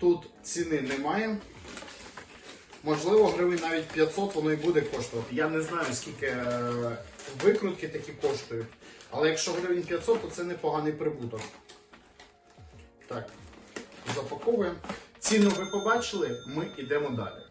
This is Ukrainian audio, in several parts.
тут ціни немає. Можливо, гривень навіть 500 воно і буде коштувати. Я не знаю, скільки е, викрутки такі коштують. Але якщо гривень 500, то це непоганий прибуток. Так, запаковуємо. Ціну ви побачили, ми йдемо далі.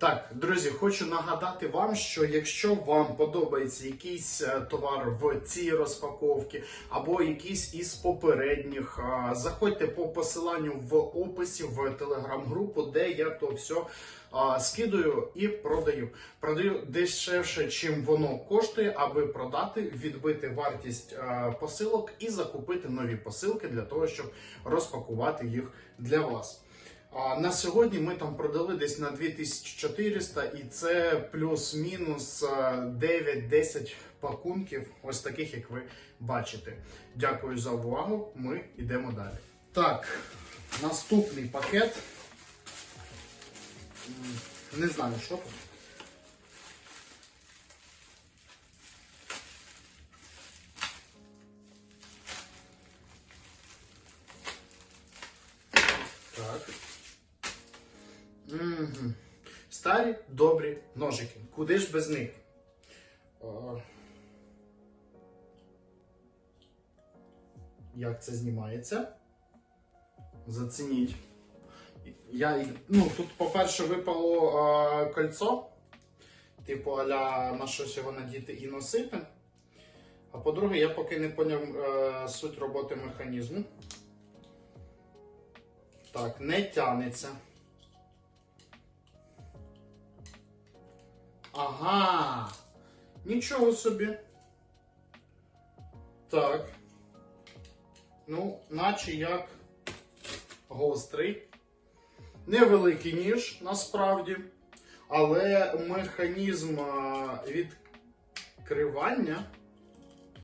Так, друзі, хочу нагадати вам, що якщо вам подобається якийсь е, товар в цій розпаковці або якийсь із попередніх, заходьте по посиланню в описі в телеграм-групу, де я то все скидаю і продаю. Продаю дешевше, чим воно коштує, аби продати, відбити вартість посилок і закупити нові посилки для того, щоб розпакувати їх для вас. На сьогодні ми там продали десь на 2400 і це плюс-мінус 9-10 пакунків, ось таких, як ви бачите. Дякую за увагу. Ми йдемо далі. Так, наступний пакет. Не знаю, що тут. Старі добрі ножики. Куди ж без них? Як це знімається? Зацініть. Я, ну, тут, по-перше, випало а, кольцо. Типу, аля на щось його надіти і носити. А по-друге, я поки не поняв е, суть роботи механізму. Так, не тянеться. Ага. Нічого собі. Так. Ну, наче як гострий. Невеликий ніж насправді. Але механізм відкривання